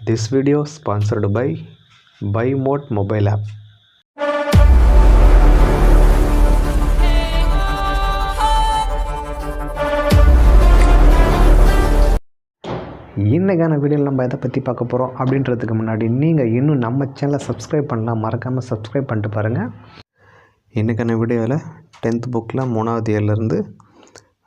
This video sponsored by by Mod mobile app இன்றைக்கான வீடியோவில் நம்ம எதை பற்றி பார்க்க போகிறோம் அப்படின்றதுக்கு முன்னாடி நீங்கள் இன்னும் நம்ம சேனலை சப்ஸ்கிரைப் பண்ணலாம் மறக்காமல் சப்ஸ்கிரைப் பண்ணிட்டு பாருங்கள் இன்றைக்கான வீடியோவில் டென்த் புக்கில் மூணாவது இயர்லேருந்து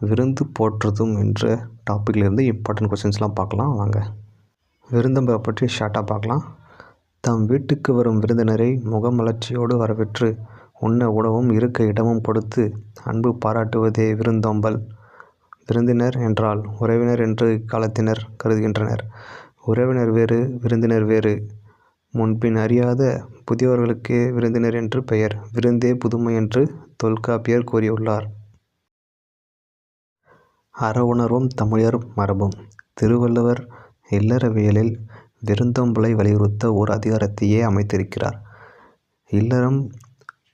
விருந்து போற்றுதும் என்ற டாப்பிக்லேருந்து இம்பார்ட்டன்ட் கொஸ்டின்ஸ்லாம் பார்க்கலாம். வாங்க. விருந்தம்பை பற்றி ஷார்ட்டாக பார்க்கலாம். தம் வீட்டுக்கு வரும் விருந்தினரை முகமலர்ச்சியோடு வரவேற்று உண்ண உணவும் இருக்க இடமும் கொடுத்து அன்பு பாராட்டுவதே விருந்தோம்பல். விருந்தினர் என்றால் உறவினர் என்று இக்காலத்தினர் கருதுகின்றனர். உறவினர் வேறு விருந்தினர் வேறு. முன்பின் அறியாத புதியவர்களுக்கே விருந்தினர் என்று பெயர். விருந்தே புதுமை என்று தொல்காப்பியர் கூறியுள்ளார். அற உணர்வும் தமிழர் மரபும். திருவள்ளுவர் இல்லறவியலில் விருந்தோம்பலை வலியுறுத்த ஓர் அதிகாரத்தையே அமைத்திருக்கிறார். இல்லறம்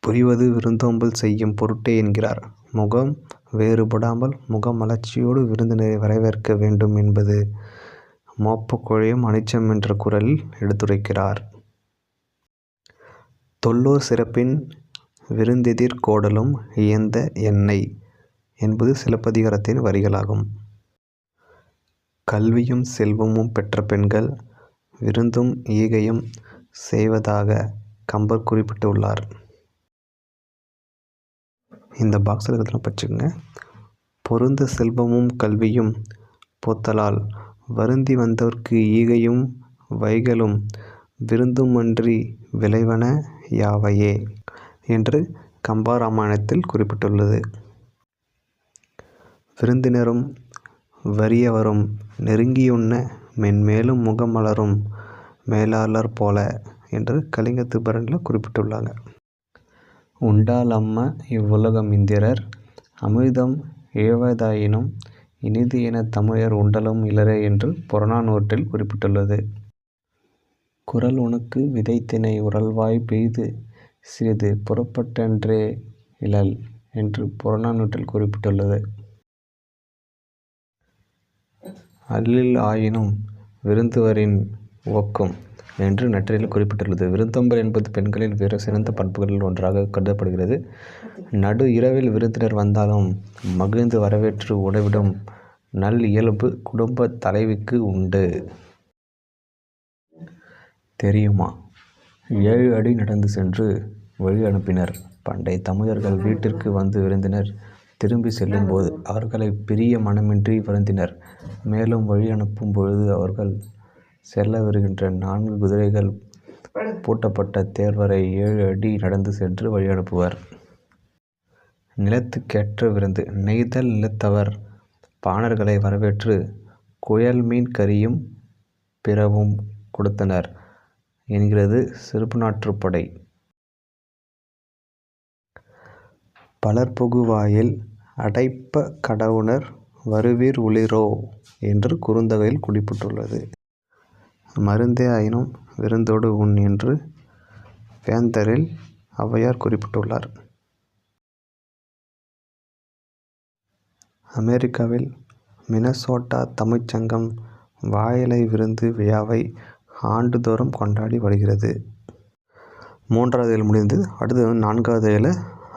புரிவது விருந்தோம்பல் செய்யும் பொருட்டே என்கிறார். முகம் வேறுபடாமல் முகமலர்ச்சியோடு விருந்தினரை வரவேற்க வேண்டும் என்பது மோப்பக்குழையும் அனிச்சம் என்ற குரலில் எடுத்துரைக்கிறார். தொல்லோர் சிறப்பின் விருந்தெதிர் கோடலும் இயந்த எண்ணெய் என்பது சிலப்பதிகாரத்தின் வரிகளாகும். கல்வியும் செல்வமும் பெற்ற பெண்கள் விருந்தும் ஈகையும் செய்வதாக கம்பர் குறிப்பிட்டுள்ளார். இந்த பாக்ஸில் இருக்கிறதெல்லாம் படிச்சுக்கோங்க. பொருந்த செல்வமும் கல்வியும் போத்தலால் வருந்தி வந்தவர்க்கு ஈகையும் வைகளும் விருந்துமன்றி விளைவன யாவையே? என்று கம்பராமாயணத்தில் குறிப்பிட்டுள்ளது. விருந்தினரும் வறியவரும் நெருங்கியுண்ண மென்மேலும் முகமலரும் மேலாளர் போல என்று கலிங்கத்து பரணில் குறிப்பிட்டுள்ளாங்க. உண்டால் அம்ம இவ்வுலகம் இந்திரர் அமிர்தம் இழவதாயினும் இனிது என தமிழர் உண்டலும் இலரே என்று புறநானூற்றில் குறிப்பிட்டுள்ளது. குரல் உனக்கு விதைத்தினை உரல்வாய் பெய்து சிறிது புறப்பட்டன்றே இழல் என்று புறநானூற்றில் குறிப்பிட்டுள்ளது. அல்லில் ஆயினும் விருந்துவரின் உவக்கும் என்று நற்றில் குறிப்பிட்டுள்ளது. விருந்தோம்பல் என்பது பெண்களில் வேறு சிறந்த பண்புகளில் ஒன்றாக கருதப்படுகிறது. நடு இரவில் விருந்தினர் வந்தாலும் மகிழ்ந்து வரவேற்று உணவிடும் நல் இயல்பு குடும்ப தலைவிக்கு உண்டு. தெரியுமா? ஏழு அடி நடந்து சென்று வழி அனுப்பினர். பண்டை தமிழர்கள் வீட்டிற்கு வந்து விருந்தினர் திரும்பி செல்லும்போது அவர்களை பிரிய மனமின்றி வருந்தினர். மேலும் வழி அனுப்பும் பொழுது அவர்கள் செல்ல வருகின்ற நான்கு குதிரைகள் பூட்டப்பட்ட தேர்வரை ஏழு அடி நடந்து சென்று வழி அனுப்புவர். நிலத்துக்கேற்ற விருந்து. நெய்தல் நிலத்தவர் பாணர்களை வரவேற்று குயல் மீன் கறியும் பிறவும் கொடுத்தனர். என்கிறது சிறுபுநாற்றுப்படை பலர்புகுவாயில் அடைப்ப கடவுணர் வருவீர் உளிரோ என்று குறுந்தொகையில் குறிப்பிட்டுள்ளது. மருந்தே ஆயினும் விருந்தோடு உண் என்று வேந்தரில் ஔவையார் குறிப்பிட்டுள்ளார். அமெரிக்காவில் மினசோட்டா தமிழ்ச்சங்கம் வாயிலை விருந்து விழாவை ஆண்டுதோறும் கொண்டாடி வருகிறது. மூன்றாவது இயல் முடிந்து அடுத்து நான்காவது இயலை